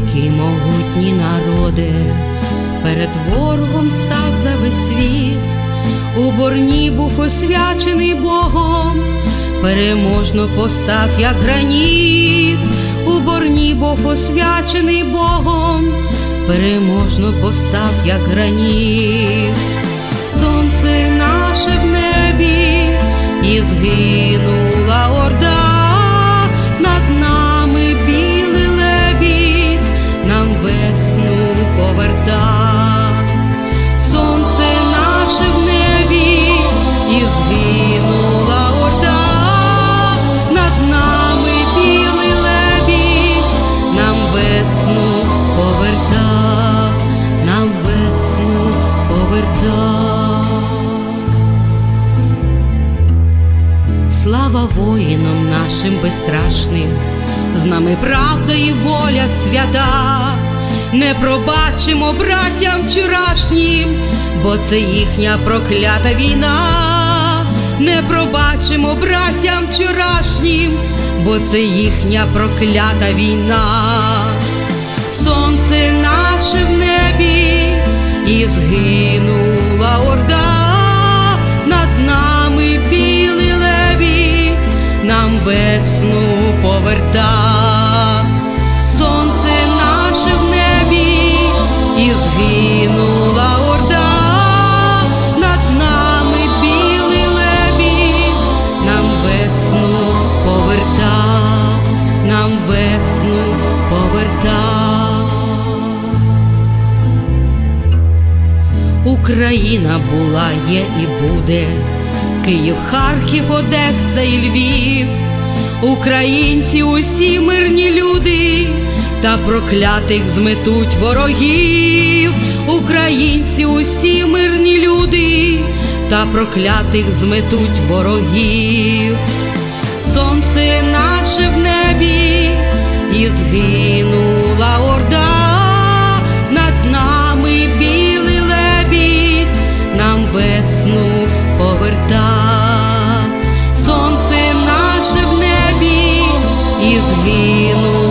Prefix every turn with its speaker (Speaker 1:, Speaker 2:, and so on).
Speaker 1: могутній народи, перед ворогом став за весь світ, у борні був освячений Богом, переможно постав, як граніт, у борні був освячений Богом, переможно постав, як граніт. Слава воїнам нашим безстрашним, з нами правда і воля свята, не пробачимо братям вчорашнім, бо це їхня проклята війна, не пробачимо братям вчорашнім, бо це їхня проклята війна. Сонце наше в небі і згинула поверта. Сонце наше в небі і згинула орда, над нами білий лебідь, нам весну поверта, нам весну поверта. Україна була, є і буде, Київ, Харків, Одеса і Львів, Українці усі мирні люди, та проклятих зметуть ворогів, Українці усі мирні люди, та проклятих зметуть ворогів. Сонце наше в небі і згинуло країну.